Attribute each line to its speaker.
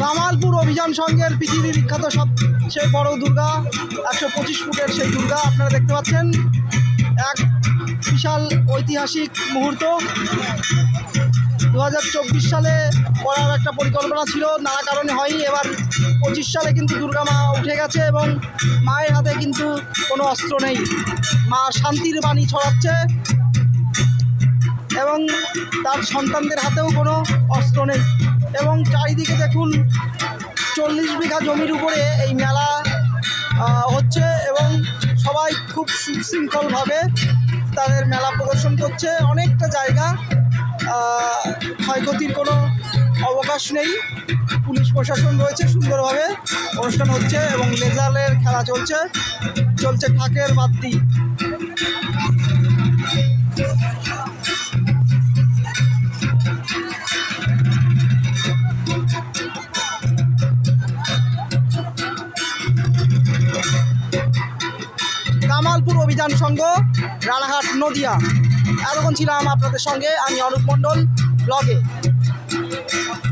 Speaker 1: কামালপুর অভিযান সংঘের পৃথিবী বিখ্যাত সবচেয়ে বড় দুর্গা, একশো পঁচিশ ফুটের সেই দুর্গা আপনারা দেখতে পাচ্ছেন। এক বিশাল ঐতিহাসিক মুহূর্ত। দু হাজার চব্বিশ সালে করার একটা পরিকল্পনা ছিল, নানা কারণে হয়নি। এবার পঁচিশ সালে কিন্তু দুর্গা মা উঠে গেছে এবং মায়ের হাতে কিন্তু কোনো অস্ত্র নেই। মা শান্তির বাণী ছড়াচ্ছে এবং তার সন্তানদের হাতেও কোনো অস্ত্র নেই। এবং চারিদিকে দেখুন চল্লিশ বিঘা জমির উপরে এই মেলা হচ্ছে এবং সবাই খুব সুশৃঙ্খলভাবে তাদের মেলা প্রদর্শন করছে। অনেকটা জায়গা ক্ষয়ক্ষতির কোনো অবকাশ নেই। পুলিশ প্রশাসন রয়েছে সুন্দরভাবে, অনুষ্ঠান হচ্ছে এবং লেজারের খেলা চলছে। চলছে ঢাকের বাদ্যি কামালপুর অভিযান সংঘ রানাঘাট নদিয়া। এতক্ষণ ছিলাম আপনাদের সঙ্গে আমি অরূপ মণ্ডল ব্লগে।